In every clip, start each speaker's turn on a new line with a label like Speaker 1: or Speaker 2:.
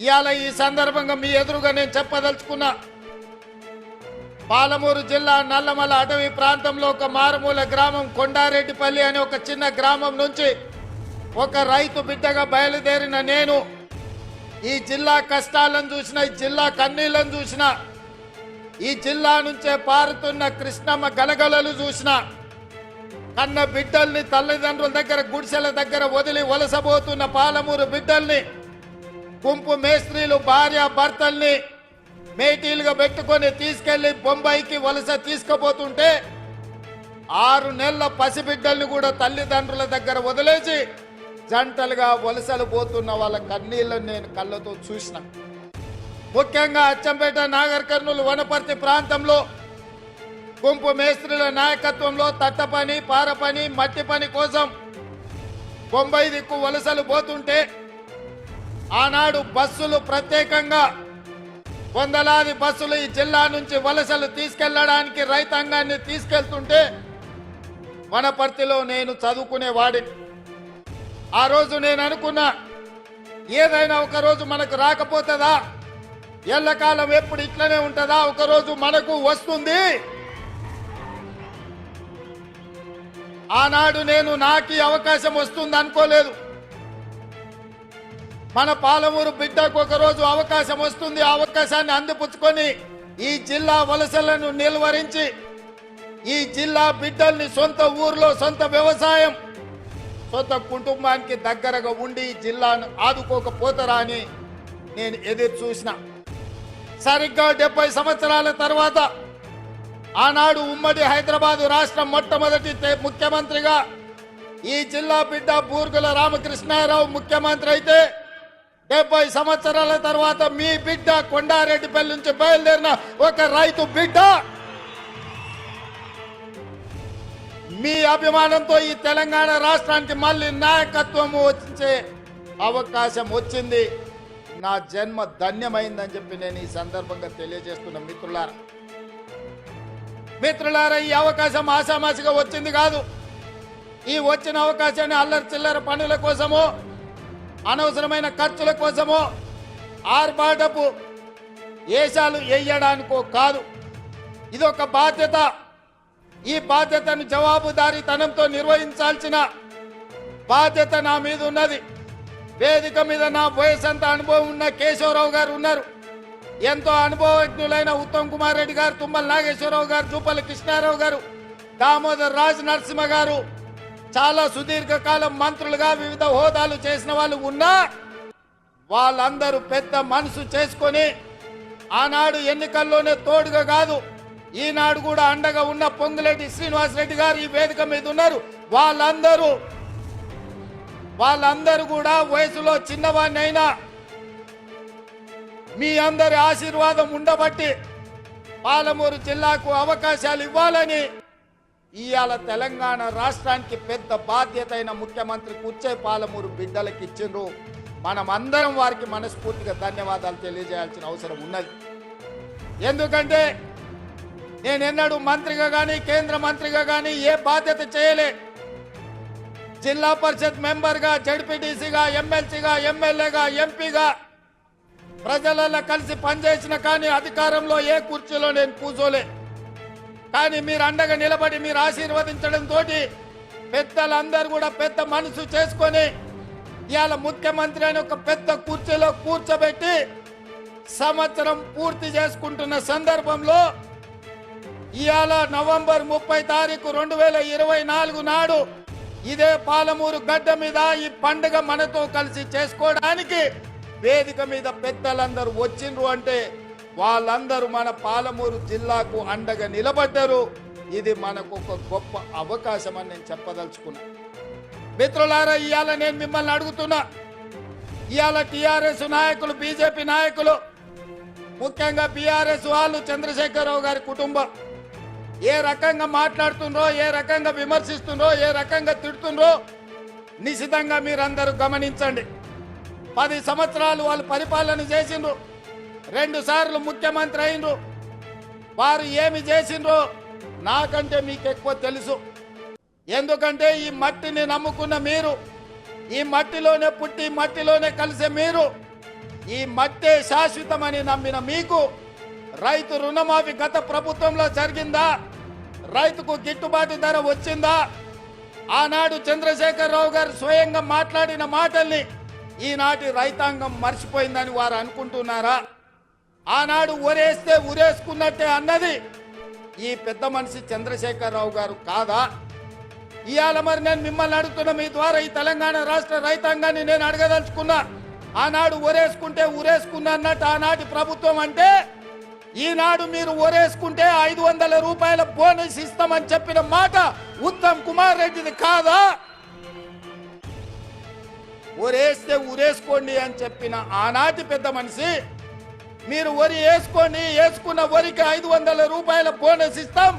Speaker 1: ఇవాళ ఈ సందర్భంగా మీ ఎదురుగా నేను చెప్పదలుచుకున్నా పాలమూరు జిల్లా నల్లమల అటవీ ప్రాంతంలో ఒక మారుమూల గ్రామం కొండారెడ్డిపల్లి అనే ఒక చిన్న గ్రామం నుంచి ఒక రైతు బిడ్డగా బయలుదేరిన నేను ఈ జిల్లా కష్టాలను చూసిన ఈ జిల్లా కన్నీళ్ళను చూసిన ఈ జిల్లా నుంచే పారుతున్న కృష్ణమ్మ గలగలలు చూసిన కన్న బిడ్డల్ని తల్లిదండ్రుల దగ్గర గుడిసెల దగ్గర వదిలి వలసబోతున్న పాలమూరు బిడ్డల్ని గుంపు మేస్త్రీలు భార్య భర్తల్ని మేటీలుగా పెట్టుకొని తీసుకెళ్ళి బొంబాయికి వలస తీసుకుపోతుంటే ఆరు నెలల పసిబిడ్డల్ని కూడా తల్లిదండ్రుల దగ్గర వదిలేసి జంటలుగా వలసలు పోతున్న వాళ్ళ కన్నీళ్ళను నేను కళ్ళతో చూసిన. ముఖ్యంగా అచ్చంపేట నాగర్ కర్నూలు వనపర్తి ప్రాంతంలో గుంపు మేస్త్రుల నాయకత్వంలో తట్టపని పారపని మట్టి పని కోసం బొంబాయి దిక్కు వలసలు పోతుంటే ఆనాడు బస్సులు ప్రత్యేకంగా వందలాది బస్సులు ఈ జిల్లా నుంచి వలసలు తీసుకెళ్ళడానికి రైతాంగాన్ని తీసుకెళ్తుంటే వనపర్తిలో నేను చదువుకునేవాడిని ఆ రోజు నేను అనుకున్నా ఏదైనా ఒక రోజు మనకు రాకపోతుందా? ఎల్లకాలం ఎప్పుడు ఇట్లనే ఉంటుందా? ఒకరోజు మనకు వస్తుంది. ఆనాడు నేను నాకు ఈ అవకాశం వస్తుంది అనుకోలేదు మన పాలమూరు బిడ్డకు ఒక రోజు అవకాశం వస్తుంది. ఆ అవకాశాన్ని అందిపుచ్చుకొని ఈ జిల్లా వలసలను నిలువరించి ఈ జిల్లా బిడ్డల్ని సొంత ఊర్లో సొంత వ్యవసాయం సొంత కుటుంబానికి దగ్గరగా ఉండి జిల్లాను ఆదుకోకపోతారా అని నేను ఎదురు చూసిన. సరిగ్గా డెబ్బై సంవత్సరాల తర్వాత ఆనాడు ఉమ్మడి హైదరాబాద్ రాష్ట్రం మొట్టమొదటి ముఖ్యమంత్రిగా ఈ జిల్లా బిడ్డ బూర్గుల రామకృష్ణారావు ముఖ్యమంత్రి అయితే డెబ్బై సంవత్సరాల తర్వాత మీ బిడ్డ కొండారెడ్డిపల్లి నుంచి బయలుదేరిన ఒక రైతు బిడ్డ. మీ అభిమానంతో ఈ తెలంగాణ రాష్ట్రానికి మళ్ళీ నాయకత్వం వచ్చే అవకాశం వచ్చింది. నా జన్మ ధన్యమైందని చెప్పి నేను ఈ సందర్భంగా తెలియజేస్తున్న మిత్రులారా. మిత్రులారా ఈ అవకాశం ఆశామాసిగా వచ్చింది కాదు. ఈ వచ్చిన అవకాశాన్ని అల్లరి చిల్లర పనుల కోసమో అనవసరమైన ఖర్చుల కోసమో ఆర్భాటపు వేషాలు వేయడానికో కాదు. ఇదొక బాధ్యత. ఈ బాధ్యతను జవాబుదారీతనంతో నిర్వహించాల్సిన బాధ్యత నా మీద ఉన్నది వేదిక మీద నా వయసంతా అనుభవం ఉన్న కేశవరావు గారు ఉన్నారు. ఎంతో అనుభవజ్ఞులైన ఉత్తమ్ కుమార్ రెడ్డి గారు తుమ్మల నాగేశ్వరరావు గారు జూపల్లి కృష్ణారావు గారు దామోదర్ రాజ్ నరసింహ గారు చాలా సుదీర్ఘకాలం మంత్రులుగా వివిధ హోదాలు చేసిన వాళ్ళు ఉన్నా వాళ్ళందరూ పెద్ద మనసు చేసుకొని ఆనాడు ఎన్నికల్లోనే తోడుగా కాదు ఈనాడు కూడా అండగా ఉన్న పొంగులేటి శ్రీనివాస్ రెడ్డి గారు ఈ వేదిక మీద ఉన్నారు. వాళ్ళందరూ వాళ్ళందరూ కూడా వయసులో చిన్నవాణ్ణైనా మీ అందరి ఆశీర్వాదం ఉండబట్టి పాలమూరు జిల్లాకు అవకాశాలు ఇవ్వాలని ఇవాళ తెలంగాణ రాష్ట్రానికి పెద్ద బాధ్యత అయిన ముఖ్యమంత్రి కుచ్చే పాలమూరు బిడ్డలకు ఇచ్చిండ్రు. మనం అందరం వారికి మనస్ఫూర్తిగా ధన్యవాదాలు తెలియజేయాల్సిన అవసరం ఉన్నది. ఎందుకంటే నేను ఎన్నడూ మంత్రిగా కానీ కేంద్ర మంత్రిగా కానీ ఏ బాధ్యత చేయలే. జిల్లా పరిషత్ మెంబర్గా జడ్పీటీసీగా ఎమ్మెల్సీగా ఎమ్మెల్యేగా ఎంపీగా ప్రజలలో కలిసి పనిచేసిన కానీ అధికారంలో ఏ కుర్చీలో నేను కూర్చోలే. కానీ మీరు అండగా నిలబడి మీరు ఆశీర్వదించడం తోటి పెద్దలందరూ కూడా పెద్ద మనసు చేసుకొని ఇవాళ ముఖ్యమంత్రి అని ఒక పెద్ద కుర్చీలో కూర్చోబెట్టి సంవత్సరం పూర్తి చేసుకుంటున్న సందర్భంలో ఇవాళ నవంబర్ ముప్పై తారీఖు రెండు వేల ఇరవై నాలుగు నాడు ఇదే పాలమూరు గడ్డ మీద ఈ పండుగ మనతో కలిసి చేసుకోవడానికి వేదిక మీద పెద్దలందరూ వచ్చిండ్రు అంటే వాళ్ళందరూ మన పాలమూరు జిల్లాకు అండగా నిలబడ్డారు. ఇది మనకు ఒక గొప్ప అవకాశం అని నేను చెప్పదలుచుకున్నా. మిత్రులారా ఇవాళ నేను మిమ్మల్ని అడుగుతున్నా. ఇవాళ టీఆర్ఎస్ నాయకులు బీజేపీ నాయకులు ముఖ్యంగా బీఆర్ఎస్ వాళ్ళు చంద్రశేఖరరావు గారి కుటుంబం. ఏ రకంగా మాట్లాడుతుండ్రో ఏ రకంగా విమర్శిస్తుండ్రో ఏ రకంగా తిడుతుండ్రో నిశితంగా మీరందరూ గమనించండి. పది సంవత్సరాలు వాళ్ళు పరిపాలన చేసిండ్రు. రెండు సార్లు ముఖ్యమంత్రి అయినరు వారు ఏమి చేసిండ్రో నాకంటే మీకు ఎక్కువ తెలుసు. ఎందుకంటే ఈ మట్టిని నమ్ముకున్న మీరు ఈ మట్టిలోనే పుట్టి మట్టిలోనే కలిసే మీరు ఈ మట్టే శాశ్వతమని నమ్మిన మీకు రైతు రుణమాఫీ గత ప్రభుత్వంలో జరిగిందా? రైతుకు గిట్టుబాటు ధర వచ్చిందా? ఆనాడు చంద్రశేఖరరావు గారు స్వయంగా మాట్లాడిన మాటల్ని ఈనాటి రైతాంగం మర్చిపోయిందని వారు అనుకుంటున్నారా? ఆనాడు ఊరేస్తే ఊరేసుకున్నట్టే అన్నది ఈ పెద్ద మనిషి చంద్రశేఖరరావు గారు కాదా? ఇవాళ మరి నేను మిమ్మల్ని అడుగుతున్న మీ ద్వారా ఈ తెలంగాణ రాష్ట్ర రైతాంగాన్ని నేను అడగదలుచుకున్నా. ఆనాడు ఊరేసుకుంటే ఊరేసుకున్నా అన్నట్టు ఆనాటి ప్రభుత్వం అంటే ఈనాడు మీరు ఊరేసుకుంటే ఐదు వందల రూపాయల బోనస్ ఇస్తామని చెప్పిన మాట ఉత్తమ్ కుమార్ రెడ్డిది కాదా? ఊరేస్తే ఊరేసుకోండి అని చెప్పిన ఆనాటి పెద్ద మనిషి మీరు వరి వేసుకొని వేసుకున్న వరికి ఐదు వందల రూపాయల బోనస్ ఇస్తాం.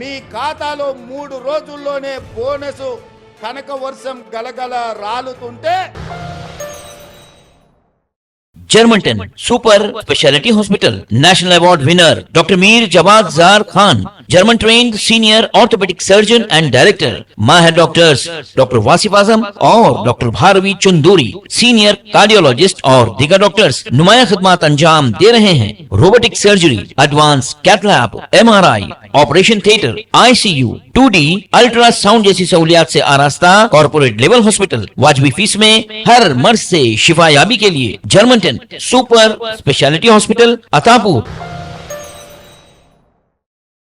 Speaker 1: మీ ఖాతాలో మూడు రోజుల్లోనే బోనస్ కనక వర్షం గలగల రాలుతుంటే
Speaker 2: German జర్మన్టెన్ super speciality hospital. National award winner doctor Mir Jawad Zar Khan. German trained senior orthopedic surgeon and director Mahir doctors Dr. Wasif Azam or Dr. Bharvi Chunduri, senior cardiologist और दिगर doctors नुमाया खदमात अंजाम दे रहे हैं robotic surgery advance cath lab MRI operation theatre ICU 2D ultrasound जैसी सहूलियात से आरास्ता कॉर्पोरेट लेवल हॉस्पिटल वाजबी फ़ीस में हर मर्ज से शिफायाबी के लिए German Germanten super speciality hospital Attapur